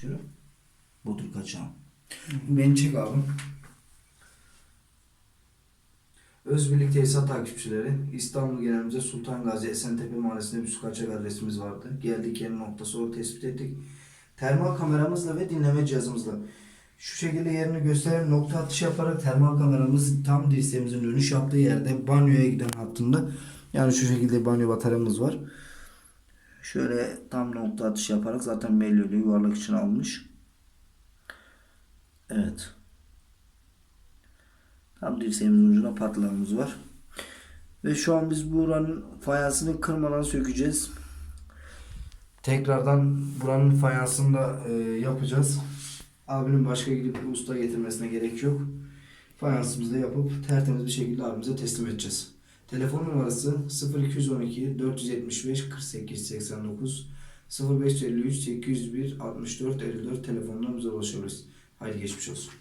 göre. Bodur kaçağım. Beni çek abi. Özbirlik Tesisat takipçileri İstanbul Genelimize Sultan Gazi Esentepe Mahallesi'nde bir su kaçak adresimiz vardı. Geldik yerin noktası o tespit ettik. Termal kameramızla ve dinleme cihazımızla şu şekilde yerini gösteren nokta atışı yaparak termal kameramız tam dirseğimizin dönüş yaptığı yerde banyoya giden hattında yani şu şekilde banyo bataryamız var. Şöyle tam nokta atışı yaparak zaten belli oluyor. Yuvarlak için almış. Evet. Tam dirseğimizin ucuna patlağımız var. Ve şu an biz buranın fayansını kırmadan sökeceğiz. Tekrardan buranın fayansını da e, yapacağız. Abinin başka gidip usta getirmesine gerek yok. Fayansımızı da yapıp tertemiz bir şekilde abimize teslim edeceğiz. Telefon numarası 0212 475 48 89 0553 801 64 54 telefonlarımıza ulaşabiliriz. Haydi geçmiş olsun.